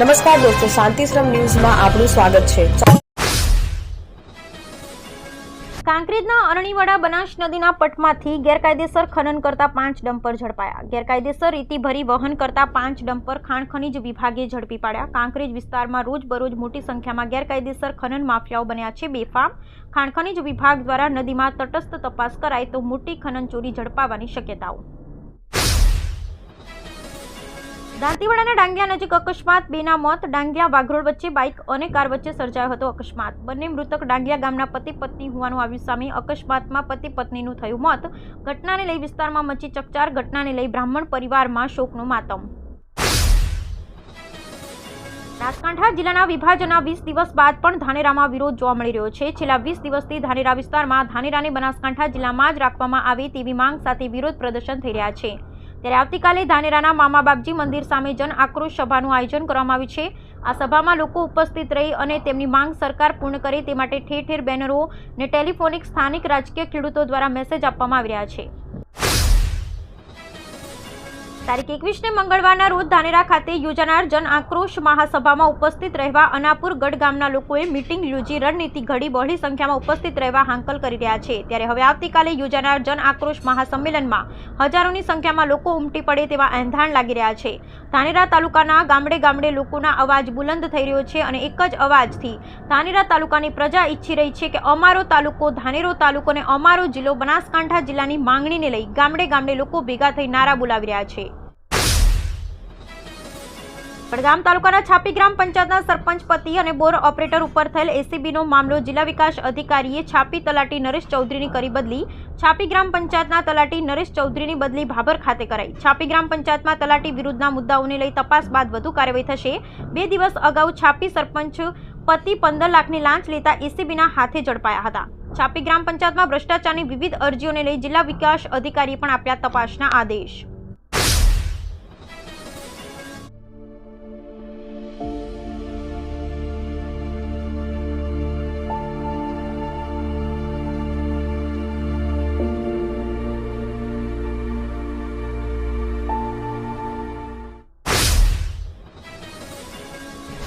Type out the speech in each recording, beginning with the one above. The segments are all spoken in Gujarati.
નમસ્કાર દોસ્તો, શાંતિશ્રમ ન્યૂઝમાં આપનું સ્વાગત છે. કાંકરેજના અરણીવાડા બનાસ નદીના પટમાંથી ગેરકાયદેસર ખનન કરતા પાંચ ડમ્પર ઝડપાયા. ગેરકાયદેસર રીતિ ભરી વહન કરતા પાંચ ડમ્પર ખાણ ખનીજ વિભાગે ઝડપી પાડ્યા. કાંકરેજ વિસ્તારમાં રોજબરોજ મોટી સંખ્યામાં ગેરકાયદેસર ખનન માફિયાઓ બન્યા છે. બેફામ ખાણ ખનીજ વિભાગ દ્વારા નદીમાં તટસ્થ તપાસ કરાય તો મોટી ખનન ચોરી ઝડપાવાની શક્યતાઓ. દાંતીવાડાના ડાંગિયા નજીક અકસ્માત. બેના મોત, ડાંગિયા વાઘરોડ વચ્ચે બાઇક અને કાર વચ્ચે સર્જાયો હતો અકસ્માત. બંને મૃતક ડાંગિયા ગામના પતિ પત્ની હોવાનું આવ્યું સામે અકસ્માતમાં પતિ પત્નીનું થયું મોત. ઘટનાને લઈ વિસ્તારમાં મચી ચકચાર, ઘટનાને લઈ બ્રાહ્મણ પરિવારમાં શોકનું માતમ. બનાસકાંઠા જિલ્લાના વિભાજનના વીસ દિવસ બાદ પણ ધાનેરામાં વિરોધ જોવા મળી રહ્યો છે. છેલ્લા વીસ દિવસથી ધાનેરા વિસ્તારમાં ધાનેરાને બનાસકાંઠા જિલ્લામાં જ રાખવામાં આવે તેવી માંગ સાથે વિરોધ પ્રદર્શન થઈ રહ્યા છે. ત્યારે આવતીકાલે ધાનેરાના મામા બાપજી મંદિર સામે જન આક્રોશ સભાનું આયોજન કરવામાં આવ્યું છે. આ સભામાં લોકો ઉપસ્થિત રહી અને તેમની માંગ સરકાર પૂર્ણ કરે તે માટે ઠેર ઠેર બેનરો ને ટેલિફોનિક સ્થાનિક રાજકીય ખેડૂતો દ્વારા મેસેજ આપવામાં આવી રહ્યા છે. તારીખ એકવીસને મંગળવારના રોજ ધાનેરા ખાતે યોજાનાર જન આક્રોશ મહાસભામાં ઉપસ્થિત રહેવા અનાપુર ગઢ ગામના લોકોએ મિટિંગ યોજી રણનીતિ ઘડી બહોળી સંખ્યામાં ઉપસ્થિત રહેવા હાંકલ કરી રહ્યા છે. ત્યારે હવે આવતીકાલે યોજાનાર જન આક્રોશ મહાસંમેલનમાં હજારોની સંખ્યામાં લોકો ઉમટી પડે તેવા એંધાણ લાગી રહ્યા છે. ધાનેરા તાલુકાના ગામડે ગામડે લોકોના અવાજ બુલંદ થઈ રહ્યો છે અને એક જ અવાજથી ધાનેરા તાલુકાની પ્રજા ઈચ્છી રહી છે કે અમારો તાલુકો ધાનેરો તાલુકો અને અમારો જિલ્લો બનાસકાંઠા જિલ્લાની માંગણીને લઈ ગામડે ગામડે લોકો ભેગા થઈ નારા બોલાવી રહ્યા છે. વડગામ તાલુકાના છાપી ગ્રામ પંચાયતના સરપંચ પતિ અને બોર ઓપરેટર ઉપર થયેલ એસીબીનો મામલો જિલ્લા વિકાસ અધિકારીએ છાપી તલાટી નરેશ ચૌધરીની કરી બદલી. છાપી ગ્રામ પંચાયતના તલાટી નરેશ ચૌધરીની બદલી ભાભર ખાતે કરાઈ. છાપી ગ્રામ પંચાયતમાં તલાટી વિરુદ્ધના મુદ્દાઓને લઈ તપાસ બાદ વધુ કાર્યવાહી થશે. બે દિવસ અગાઉ છાપી સરપંચ પતિ પંદર લાખની લાંચ લેતા એસીબીના હાથે ઝડપાયા હતા. છાપી ગ્રામ પંચાયતમાં ભ્રષ્ટાચારની વિવિધ અરજીઓને લઈ જિલ્લા વિકાસ અધિકારીએ પણ આપ્યા તપાસના આદેશ.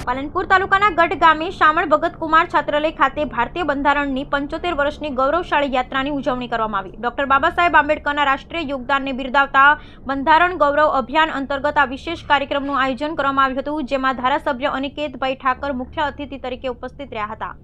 પાલનપુર તાલુકાના ગઢ ગામે શામળ ભગત છાત્રાલય ખાતે ભારતીય બંધારણની પંચોતેર વર્ષની ગૌરવશાળી યાત્રાની ઉજવણી કરવામાં આવી. ડોક્ટર બાબા સાહેબ આંબેડકરના રાષ્ટ્રીય યોગદાનને બિરદાવતા બંધારણ ગૌરવ અભિયાન અંતર્ગત આ વિશેષ કાર્યક્રમનું આયોજન કરવામાં આવ્યું હતું, જેમાં ધારાસભ્ય અનિકેતભાઈ ઠાકર મુખ્ય અતિથિ તરીકે ઉપસ્થિત રહ્યા હતા.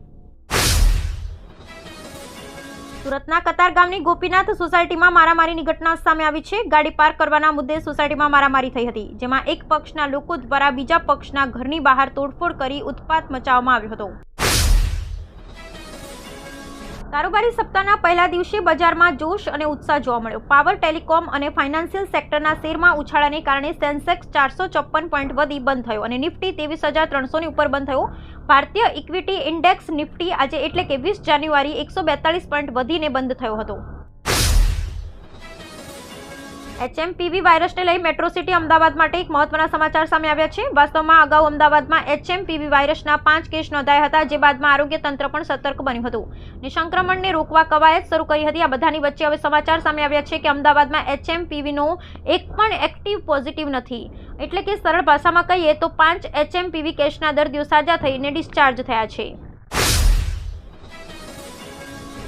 સુરતના કતાર ગામની ગોપીનાથ સોસાયટીમાં મારામારીની ઘટના સામે આવી છે. ગાડી પાર્ક કરવાના મુદ્દે સોસાયટીમાં મારામારી થઈ હતી, જેમાં એક પક્ષના લોકો દ્વારા બીજા પક્ષના ઘરની બહાર તોડફોડ કરી ઉત્પાત મચાવવામાં આવ્યો હતો. કારોબારી સપ્તાહના પહેલા દિવસે બજારમાં જોશ અને ઉત્સાહ જોવા મળ્યો. પાવર ટેલિકોમ અને ફાઇનાન્શિયલ સેક્ટરના શેરમાં ઉછાળાને કારણે સેન્સેક્સ ચારસો ચોપન પોઈન્ટ વધી બંધ થયો અને નિફ્ટી ત્રેવીસ હજાર ત્રણસોની ઉપર બંધ થયો. ભારતીય ઇક્વિટી ઇન્ડેક્સ નિફ્ટી આજે એટલે કે વીસ જાન્યુઆરી એકસો બેતાલીસ પોઈન્ટ વધીને બંધ થયો હતો. એચએમપીવી વાયરસને લઈ મેટ્રો સિટી અમદાવાદ માટે એક મહત્વના સમાચાર સામે આવ્યા છે. વાસ્તવમાં અગાઉ અમદાવાદમાં એચએમપીવી વાયરસના પાંચ કેસ નોંધાયા હતા, જે બાદમાં આરોગ્ય તંત્ર પણ સતર્ક બન્યું હતું. અને સંક્રમણને રોકવા કવાયત શરૂ કરી હતી. આ બધાની વચ્ચે હવે સમાચાર સામે આવ્યા છે કે અમદાવાદમાં એચએમપીવીનો એક પણ એક્ટિવ પોઝિટિવ નથી. એટલે કે સરળ ભાષામાં કહીએ તો પાંચ એચએમપીવી કેસના દર્દીઓ સાજા થઈને ડિસ્ચાર્જ થયા છે.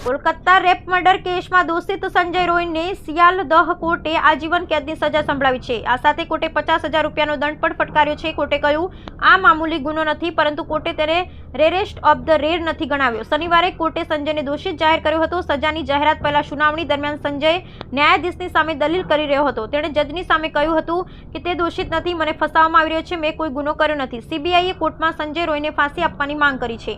કોલકાતા રેપ મર્ડર કેસમાં દોષિત સંજય રોયને સિયાલદહ કોર્ટે આજીવન કેદની સજા સંભળાવી છે. આ સાથે કોર્ટે પચાસ હજાર રૂપિયાનો દંડ પણ ફટકાર્યો છે. કોર્ટે કહ્યું, આ મામૂલી ગુનો નથી, પરંતુ કોર્ટે તેને રેરેસ્ટ ઓફ ધ રેર નથી ગણાવ્યો. શનિવારે કોર્ટે સંજયને દોષિત જાહેર કર્યો હતો. સજાની જાહેરાત પહેલાં સુનાવણી દરમિયાન સંજય ન્યાયાધીશની સામે દલીલ કરી રહ્યો હતો. તેણે જજની સામે કહ્યું હતું કે, તે દોષિત નથી, મને ફસાવવામાં આવી રહ્યો છે, મેં કોઈ ગુનો કર્યો નથી. સીબીઆઈએ કોર્ટમાં સંજય રોયને ફાંસી આપવાની માંગ કરી છે.